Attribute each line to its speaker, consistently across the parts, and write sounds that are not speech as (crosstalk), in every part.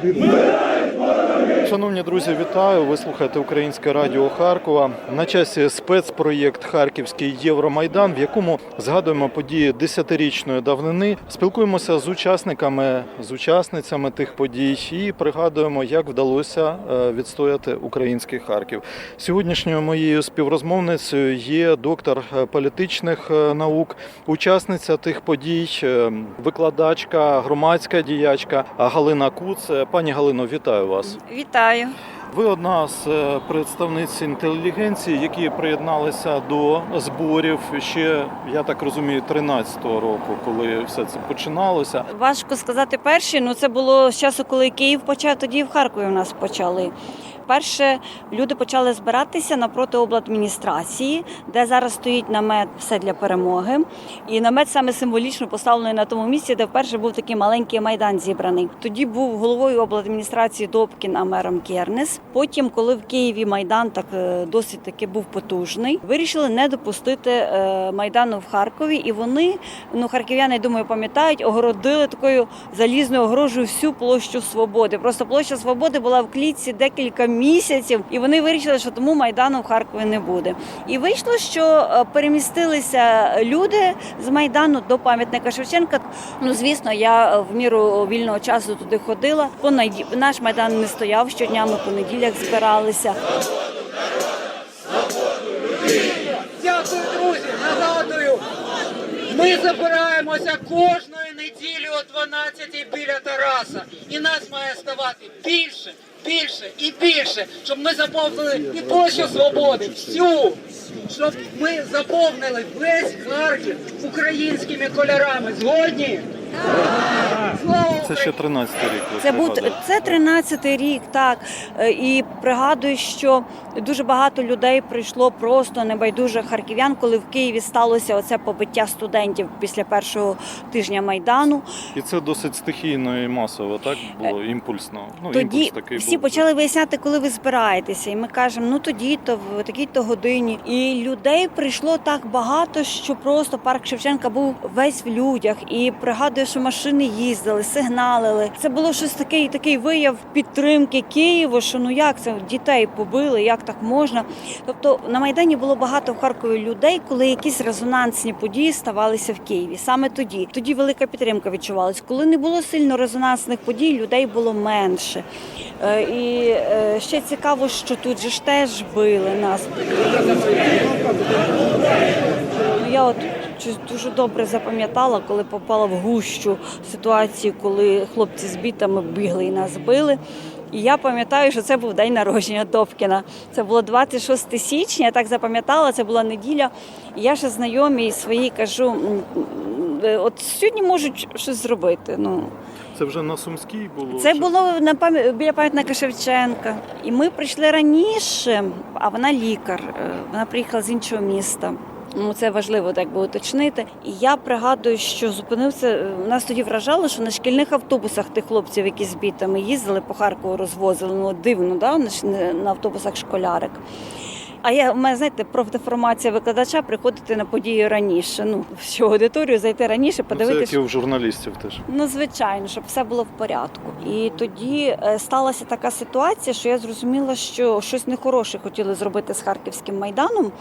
Speaker 1: Ми Шановні друзі, вітаю! Ви слухаєте Українське радіо Харкова. На часі спецпроєкт Харківський Євромайдан, в якому згадуємо події десятирічної давнини, спілкуємося з учасниками, з учасницями тих подій і пригадуємо, як вдалося е, відстояти український Харків. Сьогоднішньою моєю співрозмовницею є доктор е, політичних е, наук, учасниця тих подій, викладачка, громадська діячка Галина Куц. Пані Галино, вітаю вас.
Speaker 2: Вітаю.
Speaker 1: Ви одна з е, представниць інтелігенції, які приєдналися до зборів ще, я так розумію, 13-го року, коли все це починалося.
Speaker 2: Важко сказати перші. Ну це було з часу, коли Київ почав, тоді і в Харкові в нас почали. Перше люди почали збиратися напроти обладміністрації, де зараз стоїть намет все для перемоги. І намет саме символічно поставлений на тому місці, де вперше був такий маленький майдан зібраний. Тоді був головою обладміністрації Добкін, а мером Кернес. Потім, коли в Києві майдан так е, досить таки був потужний, вирішили не допустити е, майдану в Харкові, і вони, ну харків'яни, думаю, пам'ятають, огородили такою залізною огорожею всю площу свободи. Просто площа свободи була в клітці декілька місяців, і вони вирішили, що тому майдану в Харкові не буде. І вийшло, що е, перемістилися люди з майдану до пам'ятника Шевченка. Ну звісно, я е, в міру вільного часу туди ходила. Понеді... наш майдан не стояв щодня. Ми по неділях збиралися.
Speaker 3: Дякую, друзі. Нагадую, ми забираємося кожної о 12 біля Тараса. І нас має ставати більше, більше і більше, щоб ми заповнили і площу свободи, всю. Щоб ми заповнили весь Харків українськими кольорами. Згодні? Слава
Speaker 1: Це ще 13-й рік. ви
Speaker 2: Це був це 13-й рік, так Е, і пригадую, що дуже багато людей прийшло просто небайдуже харків'ян, коли в Києві сталося оце побиття студентів після першого тижня майдану.
Speaker 1: І це досить стихійно і масово, так було імпульсно. Ну
Speaker 2: Тоді
Speaker 1: імпульс такий
Speaker 2: всі
Speaker 1: був.
Speaker 2: почали виясняти, коли ви збираєтеся, і ми кажемо, ну тоді, то в такій-то годині. І людей прийшло так багато, що просто парк Шевченка був весь в людях. І пригадую, що машини їздили, сигналили. Це було щось такий, такий вияв підтримки Києву. Що ну як це дітей побили, як так можна? Тобто на майдані було багато в Харкові людей, коли якісь резонансні події ставалися в Києві. Саме тоді. Тоді велика підтримка відчувалась. Коли не було сильно резонансних подій, людей було менше. Е, І е, ще цікаво, що тут же ж теж били нас. Ну, Я от дуже добре запам'ятала, коли попала в гущу ситуації, коли хлопці з бітами бігли і нас били. І я пам'ятаю, що це був день народження Добкіна. Це було 26 січня, я так запам'ятала, це була неділя. І я ще знайомій своїй кажу: «М, м, е, от сьогодні можуть щось зробити. Ну,
Speaker 1: Це вже на Сумській було.
Speaker 2: це було на пам'ят біля пам'ятника Шевченка. І ми прийшли раніше, а вона лікар. е, Вона приїхала з іншого міста. Ну, це важливо так би уточнити. І я пригадую, що зупинився. е, Нас тоді вражало, що на шкільних автобусах тих хлопців, які з бітами їздили по Харкову, розвозили. Ну дивно, да? на автобусах школярик. А я у мене знаєте, профдеформація викладача приходити на події раніше. Ну що аудиторію зайти раніше,
Speaker 1: Ну, Це
Speaker 2: подивитися.
Speaker 1: як і у журналістів теж.
Speaker 2: Ну, звичайно, щоб все було в порядку. І тоді е, сталася така ситуація, що я зрозуміла, що щось нехороше хотіли зробити з харківським майданом.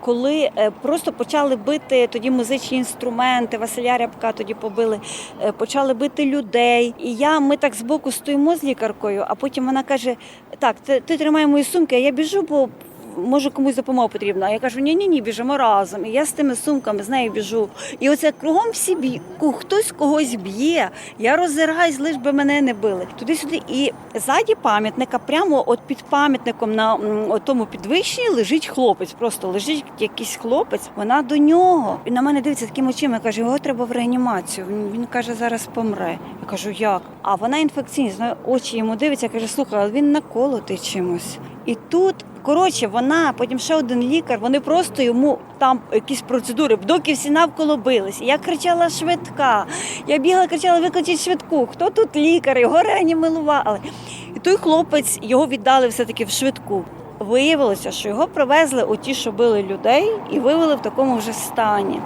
Speaker 2: Коли е, просто почали бити тоді музичні інструменти, Василя Рябка тоді побили, е, почали бити людей. І я, ми так збоку стоїмо з лікаркою, а потім вона каже: Так, ти, ти тримай мої сумки, а я біжу, бо може комусь допомога потрібна. Я кажу, ні, ні, ні, біжимо разом. І я з тими сумками з нею біжу. І оце кругом всі б'є, хтось когось б'є. Я роззираюсь, лиш би мене не били. Туди-сюди. І ззаді пам'ятника, прямо от під пам'ятником на тому підвищенні лежить хлопець. Просто лежить якийсь хлопець. Вона до нього. І на мене дивиться таким очима. Каже, його треба в реанімацію. Він каже, зараз помре. Я кажу, як? А вона інфекційна, очі йому дивиться, каже, слухай, але він наколотий чимось. І тут Коротше, вона, потім ще один лікар, вони просто йому там якісь процедури, доки всі навколо бились. Я кричала швидка. Я бігала, кричала, викличіть швидку. Хто тут лікар? Його реанімували. І той хлопець його віддали все-таки в швидку. Виявилося, що його привезли у ті, що били людей, і вивели в такому вже стані.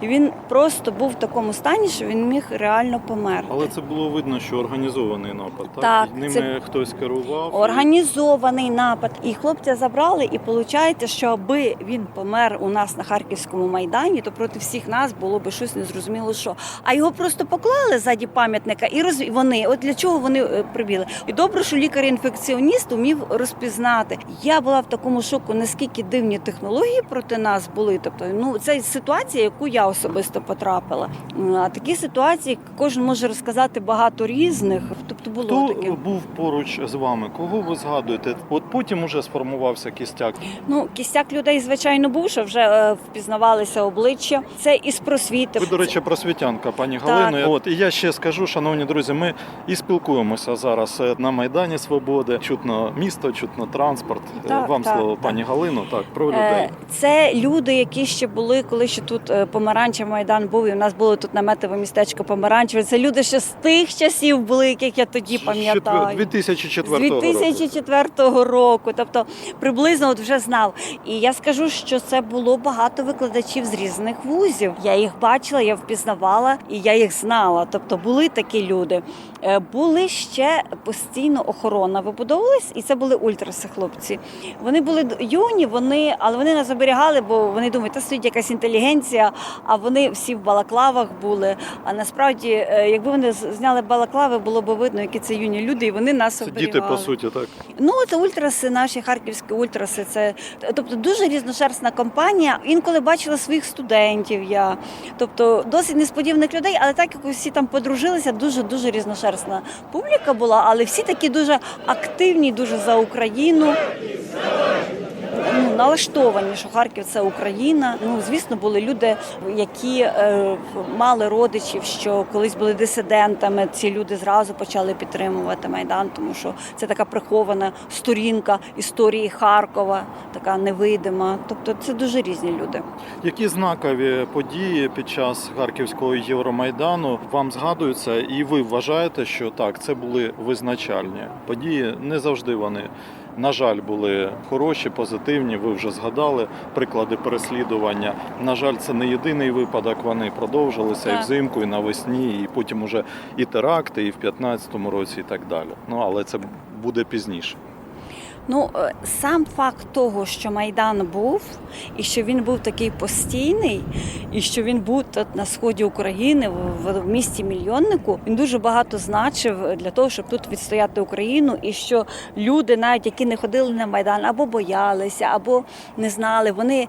Speaker 2: І він просто був в такому стані, що він міг реально померти.
Speaker 1: Але це було видно, що організований напад. Так,
Speaker 2: Так,
Speaker 1: ними
Speaker 2: це-
Speaker 1: хтось керував.
Speaker 2: Організований напад, і хлопця забрали, і виходить, що аби він помер у нас на харківському майдані, то проти всіх нас було би щось незрозуміло, що а його просто поклали ззаді пам'ятника, і роз... вони от для чого вони е, прибіли. І добре, що лікар-інфекціоніст умів розпізнати. Я була в такому шоку, наскільки дивні технології проти нас були. Тобто, ну це ситуація, яку я особисто потрапила. А такі ситуації кожен може розказати багато різних. Тобто було
Speaker 1: Хто
Speaker 2: таке.
Speaker 1: був поруч з вами? Кого ви згадуєте? От потім уже сформувався кістяк.
Speaker 2: Ну, кістяк людей, звичайно, був, що вже е, впізнавалися обличчя. Це із просвіти.
Speaker 1: Ви, до речі, просвітянка, пані. Галино. От і я ще скажу, шановні друзі, ми і спілкуємося зараз е, на Майдані Свободи. Чутно місто, чутно транспорт. Е,
Speaker 2: Так,
Speaker 1: Вам
Speaker 2: так,
Speaker 1: слово,
Speaker 2: так.
Speaker 1: пані Галино. Так, про людей.
Speaker 2: Це люди, які ще були, коли ще тут е, помаранчевий майдан був, і в нас було тут наметове містечко помаранчеве. Це люди ще з тих часів були, яких я тоді пам'ятаю.
Speaker 1: 2004
Speaker 2: З
Speaker 1: року.
Speaker 2: 2004 року, тобто приблизно от вже знав. І я скажу, що це було багато викладачів з різних вузів. Я їх бачила, я впізнавала і я їх знала. Тобто були такі люди. Е, Були ще постійно охорона вибудовувалась, і це були ультраси хлопці. Вони були юні, вони, але вони нас оберігали, бо вони думають, та стоїть якась інтелігенція, а вони всі в балаклавах були. А насправді, е, якби вони зняли балаклави, було б видно, які це юні люди, і вони нас
Speaker 1: Це
Speaker 2: оберігали.
Speaker 1: діти, по суті, так.
Speaker 2: Ну, це ультраси, наші харківські ультраси. Це тобто дуже різношерстна компанія. Інколи бачила своїх студентів. Я тобто досить несподіваних людей, але так як усі там подружилися, дуже дуже різношерстна публіка була, але всі такі дуже активні, дуже за Україну. Налаштовані, що Харків це Україна. Ну звісно, були люди, які е, мали родичів, що колись були дисидентами. Ці люди зразу почали підтримувати майдан, тому що це така прихована сторінка історії Харкова, така невидима. Тобто, це дуже різні люди.
Speaker 1: Які знакові події під час харківського Євромайдану вам згадуються, і ви вважаєте, що так, це були визначальні події? Не завжди вони, на жаль, були хороші, позитивні. Ви вже згадали приклади переслідування. На жаль, це не єдиний випадок. Вони продовжилися і взимку, і навесні, і потім уже і теракти, і в 15-му році, і так далі. Ну але це буде пізніше.
Speaker 2: Ну е, сам факт того, що майдан був, і що він був такий постійний, і що він був тут на сході України, в, в місті мільйоннику, він дуже багато значив для того, щоб тут відстояти Україну, і що люди, навіть які не ходили на майдан, або боялися, або не знали, вони.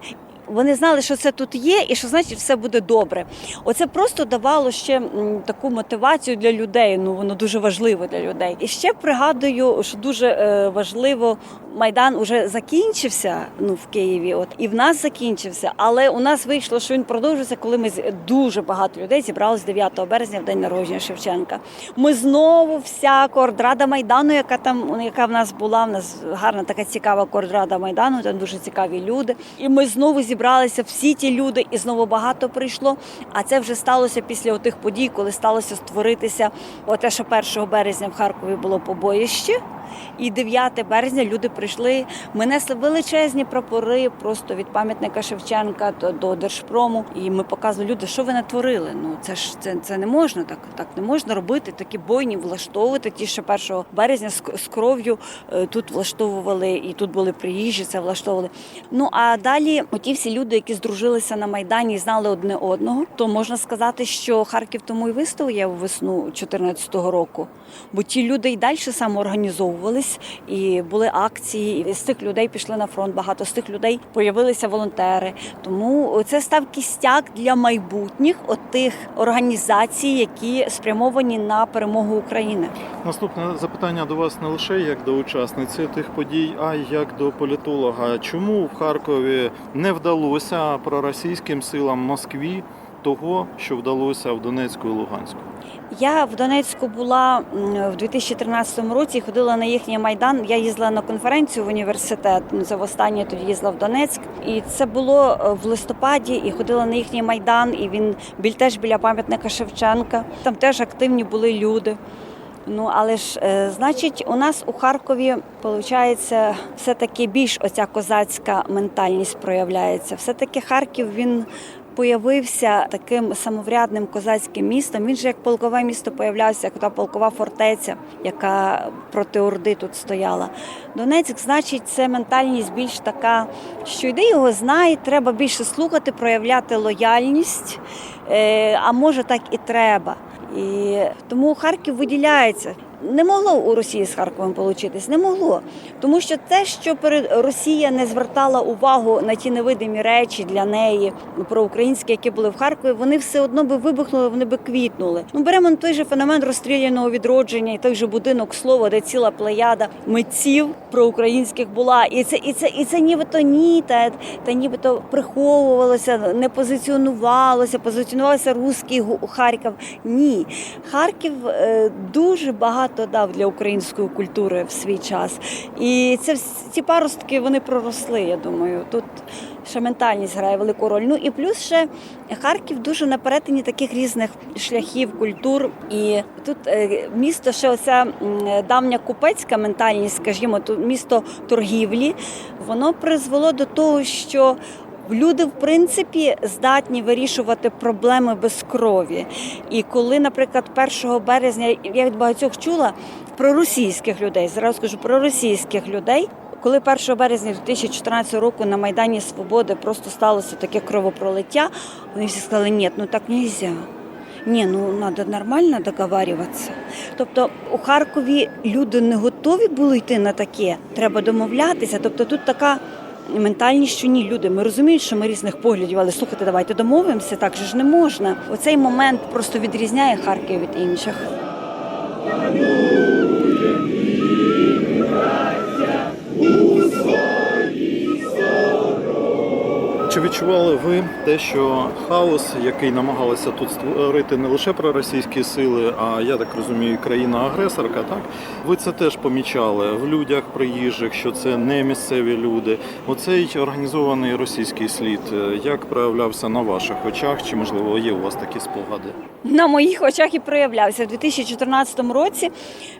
Speaker 2: Вони знали, що це тут є, і що значить все буде добре. Оце просто давало ще таку мотивацію для людей. Ну воно дуже важливо для людей. І ще пригадую, що дуже е, важливо, майдан уже закінчився. Ну в Києві, от і в нас закінчився. Але у нас вийшло, що він продовжився, коли ми дуже багато людей зібралися 9 березня в день народження Шевченка. Ми знову вся коордрада майдану, яка там яка в нас була. В нас гарна така цікава коордрада майдану. Там дуже цікаві люди. І ми знову зібралися всі ті люди, і знову багато прийшло. А це вже сталося після тих подій, коли сталося створитися. Оте, що 1 березня в Харкові було побоїще. І 9 березня люди прийшли. Ми несли величезні прапори просто від пам'ятника Шевченка до, Держпрому. І ми показували люди, що ви натворили. Ну це ж це, це не можна так. Так не можна робити. Такі бойні влаштовувати. Ті, що 1 березня з, з кров'ю е, тут влаштовували, і тут були приїжджі, це влаштовували. Ну а далі, оті всі люди, які здружилися на майдані і знали одне одного, то можна сказати, що Харків тому і вистояв весну 2014 року. Бо ті люди і далі самоорганізовувались, і були акції. І з тих людей пішли на фронт. Багато з тих людей появилися волонтери. Тому це став кістяк для майбутніх отих організацій, які спрямовані на перемогу України.
Speaker 1: Наступне запитання до вас не лише як до учасниці тих подій, а й як до політолога. Чому в Харкові не вдалося проросійським силам Москві того, що вдалося в Донецьку і Луганську?
Speaker 2: Я в Донецьку була в 2013 році, ходила на їхній майдан. Я їздила на конференцію в університет. Ну, Це востаннє тоді їздила в Донецьк. І це було е, в листопаді, і ходила на їхній майдан. І він біль теж біля пам'ятника Шевченка. Там теж активні були люди. Ну але ж, е, значить, у нас у Харкові виходить, все таки більш оця козацька ментальність проявляється. Все таки Харків він появився таким самоврядним козацьким містом. Він же як полкове місто появлявся, як та полкова фортеця, яка проти Орди тут стояла. Донецьк, значить, це ментальність більш така, що йди його знає, треба більше слухати, проявляти лояльність. Е, А може так і треба. І тому Харків виділяється. Не могло у Росії з Харковом получитись, не могло. Тому що те, що Росія не звертала увагу на ті невидимі речі для неї ну, проукраїнські, які були в Харкові, вони все одно би вибухнули, вони би квітнули. Ну беремо той же феномен розстріляного відродження, і той же будинок слова, де ціла плеяда митців проукраїнських була. І це, і це, і це нібито ні, та, та нібито приховувалося, не позиціонувалося, позиціонувався русський Харків. Ні, Харків е, дуже багато дав для української культури в свій час. І це ці паростки вони проросли. Я думаю, тут ще ментальність грає велику роль. Ну і плюс ще Харків дуже на перетині таких різних шляхів, культур. І тут е, місто ще оця давня купецька ментальність, скажімо, тут місто торгівлі, воно призвело до того, що Люди, в принципі, здатні вирішувати проблеми без крові. І коли, наприклад, 1 березня я від багатьох чула про російських людей, зараз скажу про російських людей. Коли 1 березня 2014 року на Майдані Свободи просто сталося таке кровопролиття, вони всі сказали, ні, ну так не можна. Ні, ну треба нормально договарюватися. Тобто у Харкові люди не готові були йти на таке. Треба домовлятися. Тобто тут така ментальність, що ні, люди. Ми розуміємо, що ми різних поглядів, але слухайте, давайте домовимося. Так же ж не можна. Оцей момент просто відрізняє Харків від інших.
Speaker 1: Чи відчували ви те, що хаос, який намагалися тут створити не лише проросійські сили, а я так розумію, країна-агресорка, так ви це теж помічали в людях приїжджих, що це не місцеві люди. Оцей організований російський слід, е, як проявлявся на ваших очах? Чи можливо є у вас такі спогади?
Speaker 2: на моїх очах і проявлявся. У 2014 році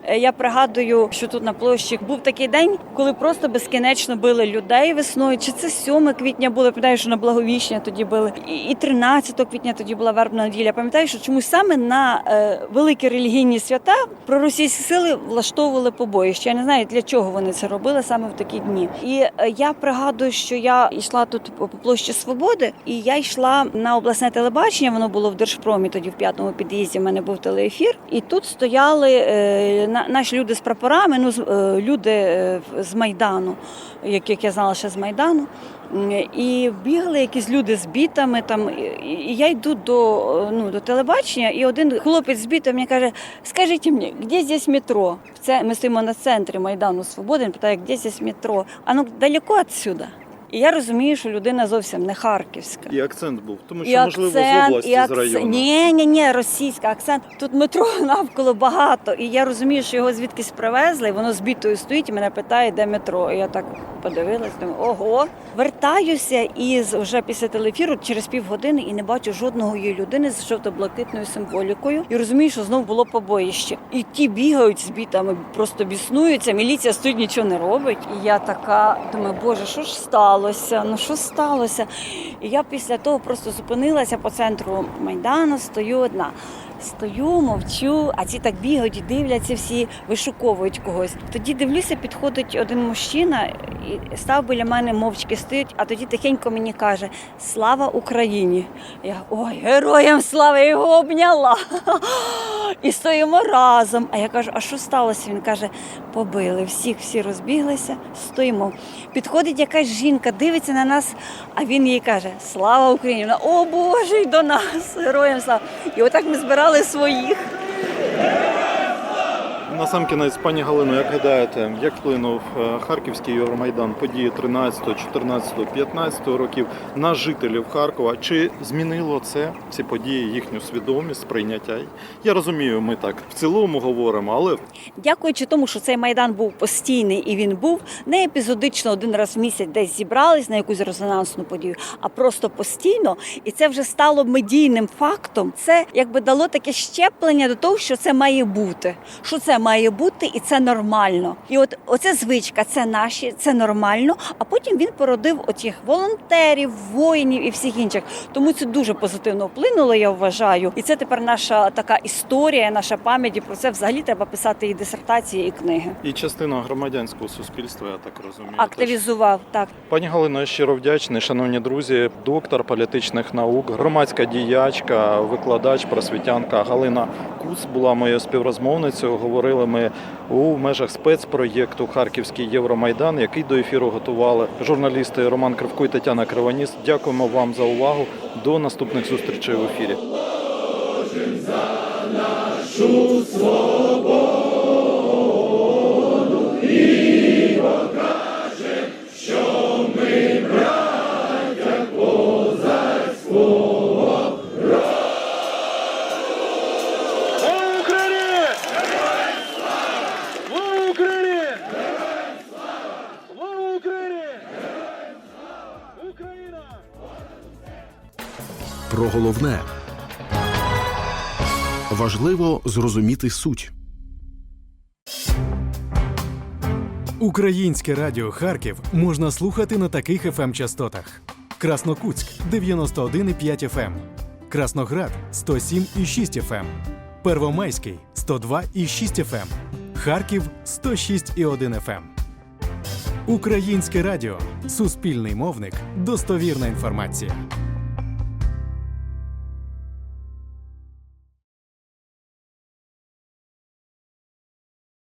Speaker 2: е, я пригадую, що тут на площі був такий день, коли просто безкінечно били людей весною. Чи це 7 квітня було? Я Пам'ятаю, на Благовіщення тоді били, і і 13 квітня тоді була вербна неділя. Пам'ятаю, що чомусь саме на е, великі релігійні свята проросійські сили влаштовували побоїще. Я не знаю для чого вони це робили саме в такі дні. І е, я пригадую, що я йшла тут по площі Свободи, і я йшла на обласне телебачення. Воно було в Держпромі тоді в п'ятому під'їзді. в мене був телеефір. І тут стояли е, на- наші люди з прапорами. Ну люди з майдану, яких я знала ще з майдану. І бігли якісь люди з бітами там. І я йду до, ну, до телебачення, і один хлопець з бітом мені каже: Скажіть мені, де здесь метро? Це ми стоїмо на центрі Майдану Свободи. Він питає, де здесь метро? А ну далеко відсюди. І я розумію, що людина зовсім не харківська.
Speaker 1: І акцент був, тому що
Speaker 2: І
Speaker 1: можливо з
Speaker 2: акцент,
Speaker 1: області
Speaker 2: і
Speaker 1: з району.
Speaker 2: Ні, ні, ні, російська акцент. Тут метро (laughs) навколо багато. І я розумію, що його звідкись привезли, і воно з бітою стоїть і мене питає, де метро. І я так подивилась, думаю, ого. Вертаюся і з- вже після телефіру через півгодини і не бачу жодного її людини з жовто-блакитною символікою. І розумію, що знов було побоїще. І ті бігають з бітами, просто біснуються. Міліція стоїть, нічого не робить. І я така думаю, боже, що ж сталося? Ну що сталося? І я після того просто зупинилася по центру майдану, стою одна. Стою, мовчу, а ці так бігають дивляться всі, вишуковують когось. Тоді дивлюся, підходить один мужчина і став біля мене, мовчки стоїть, а тоді тихенько мені каже: Слава Україні! Я ой, героям слава! Я його обняла. І стоїмо разом. А я кажу, а що сталося? Він каже, побили всіх, всі розбіглися, стоїмо. Підходить якась жінка, дивиться на нас, а він їй каже: Слава Україні! Вона, О Боже, й до нас! Героям слава! І отак ми збирали своїх.
Speaker 1: На сам кінець, пані Галино, як гадаєте, як вплинув е, Харківський Євромайдан, події 13, 14, 15 років на жителів Харкова? Чи змінило це ці події їхню свідомість, сприйняття? Я розумію, ми так в цілому говоримо, але
Speaker 2: Дякуючи тому, що цей майдан був постійний і він був не епізодично один раз в місяць десь зібрались на якусь резонансну подію, а просто постійно. І це вже стало медійним фактом. Це якби дало таке щеплення до того, що це має бути. Що це має бути, і це нормально. І от оця звичка, це наші, це нормально. А потім він породив отіх волонтерів, воїнів і всіх інших. Тому це дуже позитивно вплинуло, я вважаю. І це тепер наша така історія, наша пам'ять. І про це взагалі треба писати і дисертації, і книги.
Speaker 1: І частина громадянського суспільства, я так розумію. теж.
Speaker 2: Активізував так.
Speaker 1: Пані Галино, я щиро вдячний, шановні друзі, доктор політичних наук, громадська діячка, викладач, просвітянка Галина Куц була моєю співрозмовницею. Говорили ми у межах спецпроєкту Харківський Євромайдан, який до ефіру готували журналісти Роман Кривко і Тетяна Кривоніс. Дякуємо вам за увагу. До наступних зустрічей в ефірі.
Speaker 4: Зрозуміти суть.
Speaker 5: Українське радіо Харків можна слухати на таких fm частотах: Краснокутськ 91,5 FM, Красноград 107,6 FM, Первомайський 102,6 FM, Харків 106,1 FM. Українське радіо Суспільний мовник. Достовірна інформація.